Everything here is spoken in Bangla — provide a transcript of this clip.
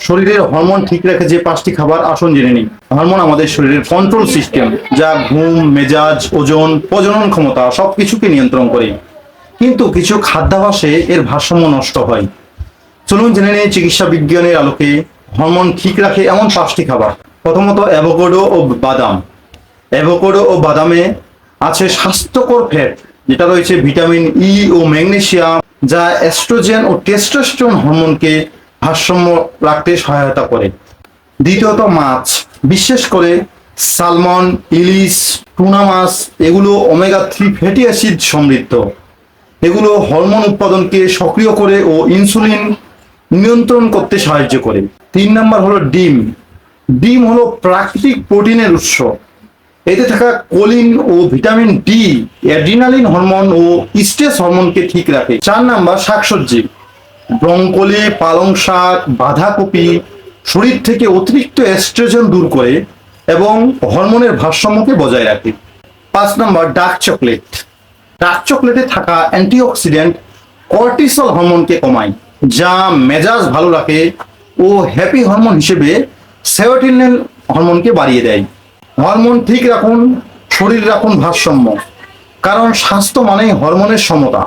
শরীরের হরমোন ঠিক রেখে যে পাঁচটি খাবার, আসন জেনে নিই হরমোন আমাদের শরীরের কন্ট্রোল সিস্টেম যা ঘুম, মেজাজ, ওজন, প্রজনন ক্ষমতা, সবকিছুকে নিয়ন্ত্রণ করে। কিন্তু কিছু খাদ্যাভাসে এর ভারসাম্য নষ্ট হয়। চলুন জেনে নিই চিকিৎসা বিজ্ঞানের আলোকে হরমোন ঠিক রাখে এমন পাঁচটি খাবার। প্রথমত অ্যাভোকাডো ও বাদাম। অ্যাভোকাডো ও বাদামে আছে স্বাস্থ্যকর ফ্যাট যেটা রয়েছে ভিটামিন ই ও ম্যাগনেসিয়াম যা অ্যাস্ট্রোজেন ও টেস্টোস্টেরন হরমোনকে ভারসাম্য রাখতে সহায়তা করে। দ্বিতীয়ত মাছ। বিশেষ করে সালমন, ইলিশ, টুনা মাছ, এগুলো ওমেগা থ্রি ফ্যাটি অ্যাসিড সমৃদ্ধ। এগুলো হরমোন উৎপাদনকে সক্রিয় করে ও ইনসুলিন নিয়ন্ত্রণ করতে সাহায্য করে। তিন নাম্বার হলো ডিম। ডিম হলো প্রাকৃতিক প্রোটিনের উৎস। এতে থাকা কোলিন ও ভিটামিন ডি, অ্যাড্রিনালিন হরমোন ও স্ট্রেস হরমোনকে ঠিক রাখে। চার নাম্বার শাকসবজি। ব্রঙ্কলি পালং শাক, বাঁধাকপি, শরীর থেকে অতিরিক্ত এস্ট্রোজেন দূর করে এবং হরমোনের ভারসাম্যকে বজায় রাখে। পাঁচ নাম্বার ডার্ক চকলেট ডার্ক চকলেটে থাকা অ্যান্টিঅক্সিডেন্ট কর্টিসল হরমোনকে কমায়, যা মেজাজ ভালো রাখে ও হ্যাপি হরমোন হিসেবে সেরোটিনিন হরমোনকে বাড়িয়ে দেয়। হরমোন ঠিক রাখুন, শরীর রাখুন ভারসাম্য, কারণ স্বাস্থ্য মানেই হরমোনের সমতা।